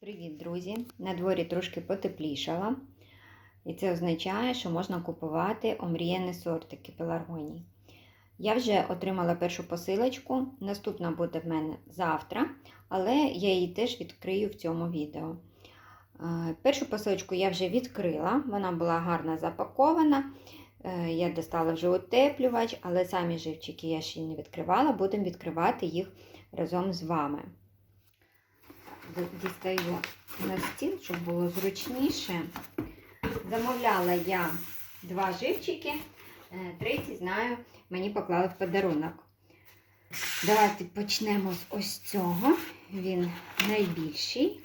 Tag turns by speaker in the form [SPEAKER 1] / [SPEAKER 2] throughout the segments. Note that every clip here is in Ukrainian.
[SPEAKER 1] Привіт, друзі! На дворі трошки потеплішало, і це означає, що можна купувати омріяні сортики пеларгоній. Я вже отримала першу посилочку, наступна буде в мене завтра, але я її теж відкрию в цьому відео. Е, Першу посилочку я вже відкрила, вона була гарно запакована. Е, Я достала вже утеплювач, але самі живчики я ще не відкривала, будемо відкривати їх разом з вами дістаю на стіл, щоб було зручніше. Замовляла я два живчики, е, третій, знаю, мені поклали в подарунок. Давайте почнемо з ось цього. Він найбільший.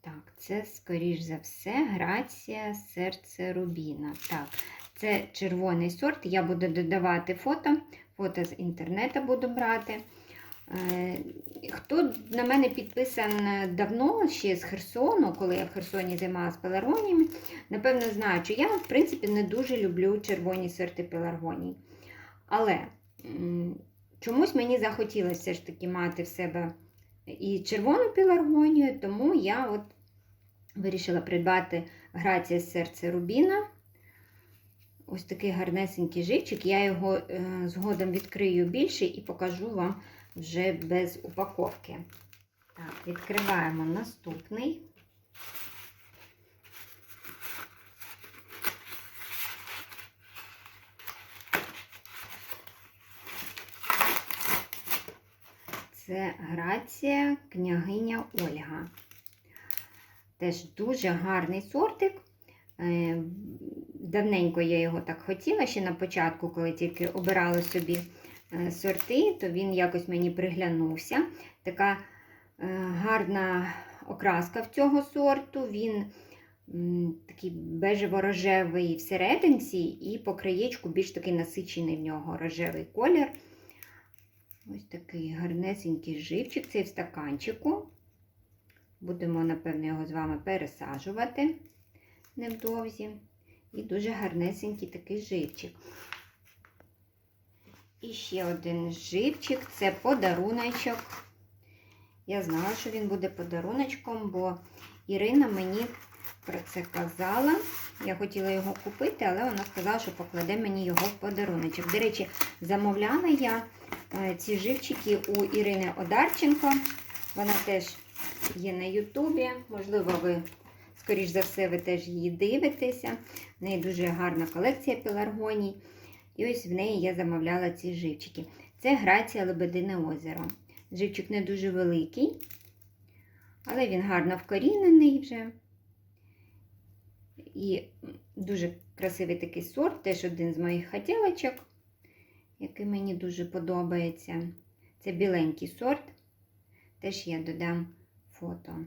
[SPEAKER 1] Так, це, скоріш за все, грація серце рубіна. Так, це червоний сорт. Я буду додавати фото. Фото з інтернету буду брати. Е, Хто на мене підписан давно, ще з Херсону, коли я в Херсоні займалася пеларгоніями, напевно, знаю, що я, в принципі, не дуже люблю червоні сорти пеларгоній. Але чомусь мені захотілося ж таки мати в себе і червону пеларгонію, тому я от Вирішила придбати грація серце Рубіна. Ось такий гарнесенький живчик. Я його е, згодом відкрию більше і покажу вам вже без упаковки. Так, відкриваємо наступний. Це грація княгиня Ольга. Теж дуже гарний сортик. Е, Давненько я його так хотіла, ще на початку, коли тільки обирала собі е, сорти, то він якось мені приглянувся. Така е, гарна окраска в цього сорту. Він такий бежево-рожевий всерединці, і по краєчку більш такий насичений в нього рожевий колір. Ось такий гарнесенький живчик, цей в стаканчику. Будемо, напевно, його з вами пересаджувати невдовзі. І дуже гарнесенький такий живчик. І ще один живчик це подаруночок. Я знала, що він буде подаруночком, бо Ірина мені про це казала. Я хотіла його купити, але вона сказала, що покладе мені його в подаруночок. До речі, замовляла я ці живчики у Ірини Одарченко. Вона теж є на Ютубі. Можливо, ви, скоріш за все, ви теж її дивитеся. В неї дуже гарна колекція пеларгоній. І ось в неї я замовляла ці живчики. Це грація Лебедине озеро. Живчик не дуже великий, але він гарно вкорінений вже. І дуже красивий такий сорт, теж один з моїх хотілочок, який мені дуже подобається. Це біленький сорт. Теж я додам фото.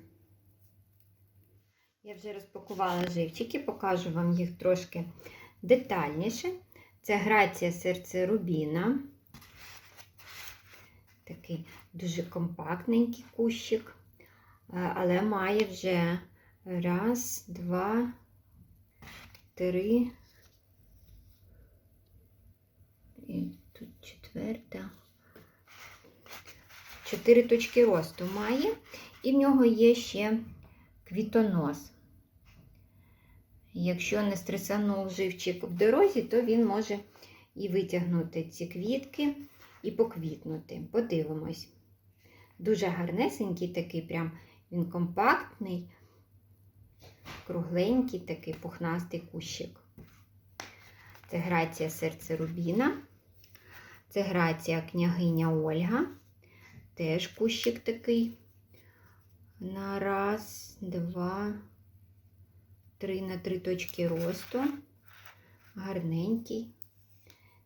[SPEAKER 1] Я вже розпакувала живчики, покажу вам їх трошки детальніше. Це грація серце Рубіна. Такий дуже компактненький кущик, але має вже раз, два, три. І тут четверта. Чотири точки росту має, і в нього є ще квітонос. Якщо не стресанув живчик в дорозі, то він може і витягнути ці квітки і поквітнути. Подивимось. Дуже гарнесенький такий, прям він компактний, кругленький такий пухнастий кущик. Це грація серце Рубіна, це грація княгиня Ольга. Теж кущик такий. На раз, два, три на три точки росту. Гарненький.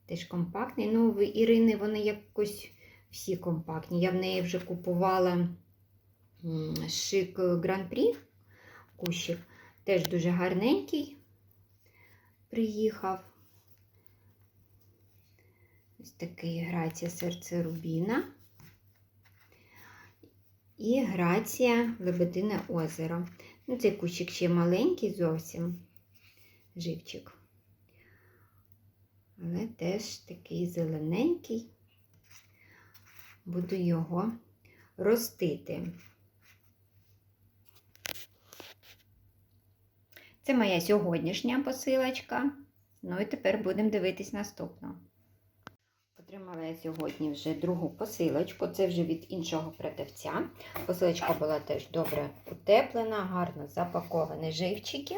[SPEAKER 1] Теж компактний. Ну, в Ірини вони якось всі компактні. Я в неї вже купувала шик Гран-прі кущик. Теж дуже гарненький. Приїхав. Ось такий грація серце Рубіна. І грація Лебедине озеро. Ну, цей кущик ще маленький зовсім живчик. Але теж такий зелененький. Буду його ростити. Це моя сьогоднішня посилочка. Ну і тепер будемо дивитись наступну. Отримала я сьогодні вже другу посилочку. Це вже від іншого продавця. Посилочка була теж добре утеплена, гарно запаковані живчики.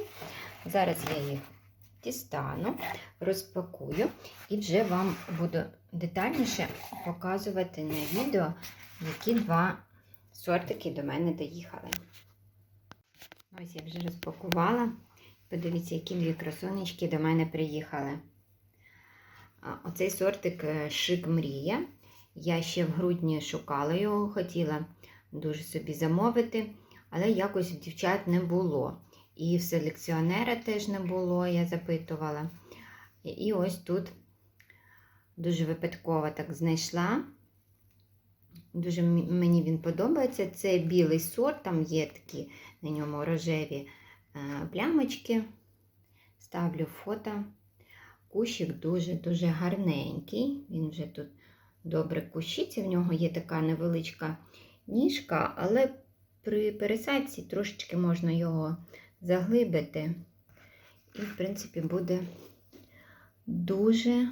[SPEAKER 1] Зараз я їх дістану, розпакую і вже вам буду детальніше показувати на відео, які два сортики до мене доїхали. Ось я вже розпакувала. Подивіться, які дві красунечки до мене приїхали. Оцей сортик е, Шик Мрія. Я ще в грудні шукала його, хотіла дуже собі замовити, але якось в дівчат не було. І в селекціонера теж не було, я запитувала. І- І ось тут дуже випадково так знайшла. Дуже мені він подобається. Це білий сорт, там є такі на ньому рожеві е, плямочки. Ставлю фото. Кущик дуже-дуже гарненький. Він вже тут добре кущиться. В нього є така невеличка ніжка, але при пересадці трошечки можна його заглибити. І, в принципі, буде дуже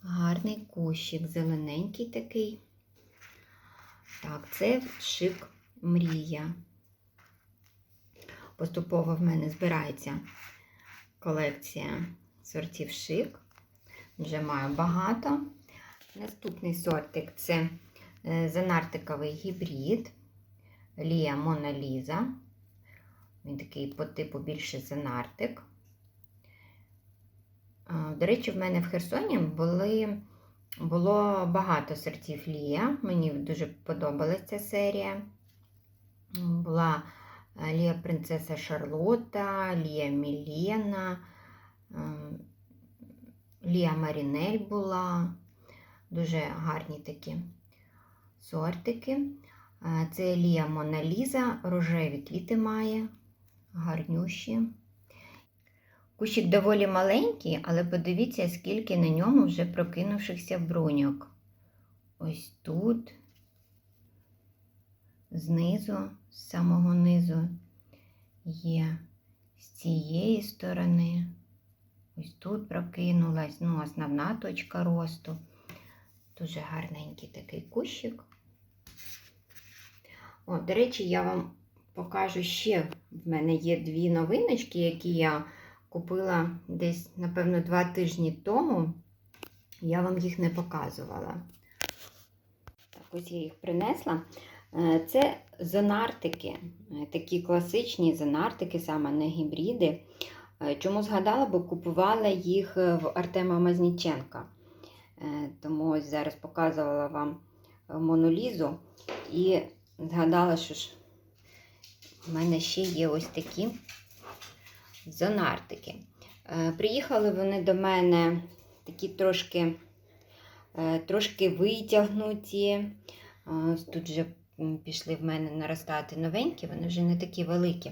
[SPEAKER 1] гарний кущик, зелененький такий. Так, це шик мрія. Поступово в мене збирається колекція сортів шик. Вже маю багато. Наступний сортик це е, занартиковий гібрид Лія Моналіза. Він такий по типу більше занартик. До речі, в мене в Херсоні були, було багато сортів Лія. Мені дуже подобалася ця серія. Була е, Лія Принцеса Шарлотта, Лія Мілена, Лія Марінель була. Дуже гарні такі сортики. Е, Це Лія Моналіза, рожеві квіти має, гарнющі. Кущик доволі маленький, але подивіться, скільки на ньому вже прокинувшихся бруньок. Ось тут, знизу, з самого низу є з цієї сторони. Ось тут прокинулась, ну, основна точка росту. Дуже гарненький такий кущик. О, до речі, я вам покажу ще. В мене є дві новиночки, які я купила десь, напевно, два тижні тому. Я вам їх не показувала. Так, ось я їх принесла. Е, Це зонартики, е, такі класичні зонартики, саме не гібриди. Е, Чому згадала, бо купувала їх е, в Артема Мазніченка. Е, Тому ось зараз показувала вам монолізу і згадала, що ж в мене ще є ось такі зонартики. Приїхали вони до мене такі трошки, трошки витягнуті. Тут вже пішли в мене наростати новенькі, вони вже не такі великі.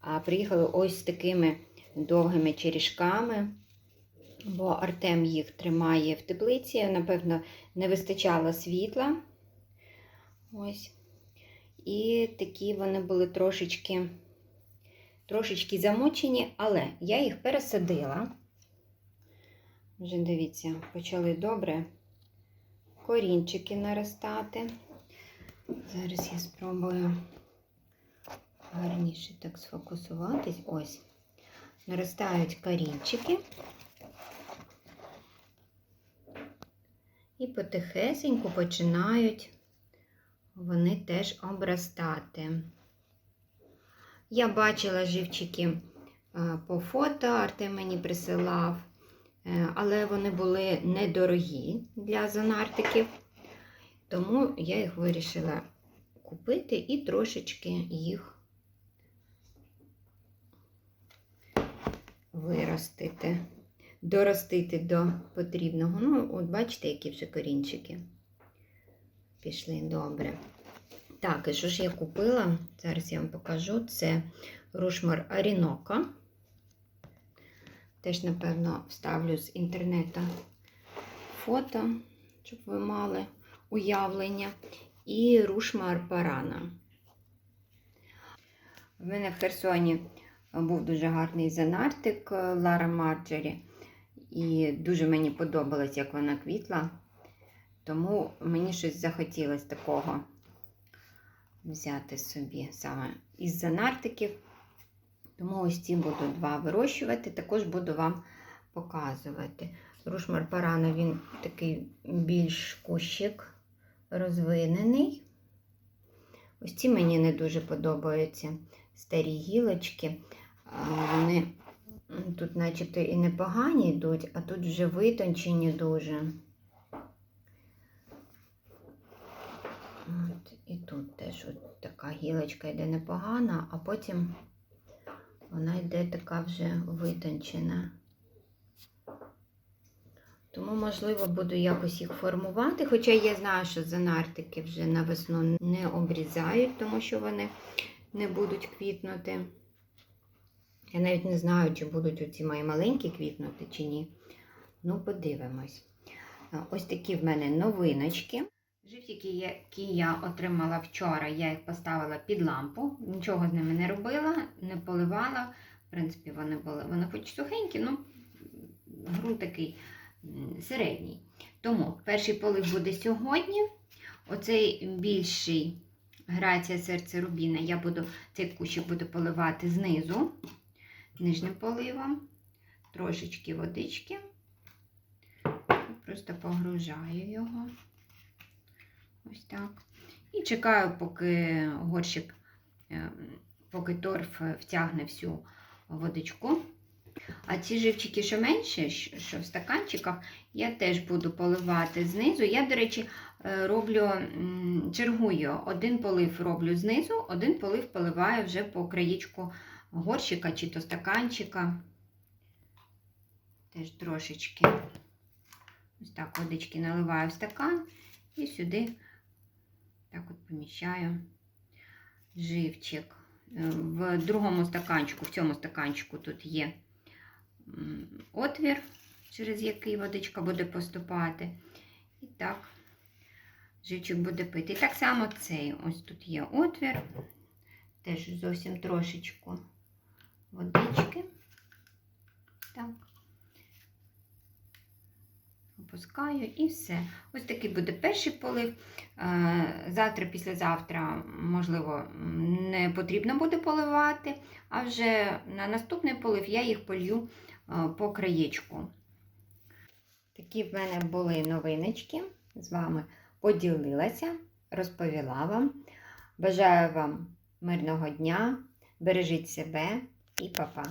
[SPEAKER 1] А приїхали ось такими довгими черішками, бо Артем їх тримає в теплиці. Напевно, не вистачало світла. Ось. І такі вони були трошечки, трошечки замочені, але я їх пересадила. Вже дивіться, почали добре корінчики наростати. Зараз я спробую гарніше так сфокусуватись. Ось. Наростають корінчики. І потихесеньку починають вони теж обростати. Я бачила живчики е, по фото, Артем мені присилав, е, але вони були недорогі для зонартиків, тому я їх вирішила купити і трошечки їх виростити, доростити до потрібного. Ну, от бачите, які вже корінчики пішли добре. Так, і що ж я купила? Зараз я вам покажу. Це рушмар Арінока. Теж, напевно, вставлю з інтернету фото, щоб ви мали уявлення. І рушмар Парана. В мене в Херсоні був дуже гарний занартик е, Лара Марджері. І дуже мені подобалось, як вона квітла. Тому мені щось захотілося такого взяти собі саме із занартиків. Тому ось ці буду два вирощувати, також буду вам показувати. Рушмар Парана, він такий більш кущик розвинений. Ось ці мені не дуже подобаються старі гілочки. А, Вони тут, начебто, і непогані йдуть, а тут вже витончені дуже. От, і тут теж от така гілочка йде непогана, а потім вона йде така вже витончена. Тому, можливо, буду якось їх формувати. Хоча я знаю, що занартики вже на весну не обрізають, тому що вони не будуть квітнути. Я навіть не знаю, чи будуть оці мої маленькі квітнути, чи ні. Ну, подивимось. Ось такі в мене новиночки. Живчики, які я отримала вчора, я їх поставила під лампу. Нічого з ними не робила, не поливала. В принципі, вони були, вони хоч сухенькі, ну ґрунт такий середній. Тому перший полив буде сьогодні. Оцей більший грація серце рубіна, я буду цей кущик буду поливати знизу, нижнім поливом, трошечки водички. Просто погружаю його. Ось так. І чекаю, поки горщик, е, поки торф втягне всю водичку. А ці живчики, що менше, що що в стаканчиках, я теж буду поливати знизу. Я, до речі, е, роблю, чергую, один полив роблю знизу, один полив поливаю вже по краєчку горщика чи то стаканчика. Теж трошечки. Ось так водички наливаю в стакан і сюди так от поміщаю живчик. Е, В другому стаканчику, в цьому стаканчику тут є отвір, через який водичка буде поступати. І так, живчик буде пити. І так само цей. Ось тут є отвір, теж зовсім трошечку водички. Так. Опускаю і все. Ось такий буде перший полив. Е, Завтра, післязавтра, можливо, не потрібно буде поливати, а вже на наступний полив я їх полью е, по краєчку. Такі в мене були новиночки. З вами поділилася, розповіла вам. Бажаю вам мирного дня, бережіть себе і па-па!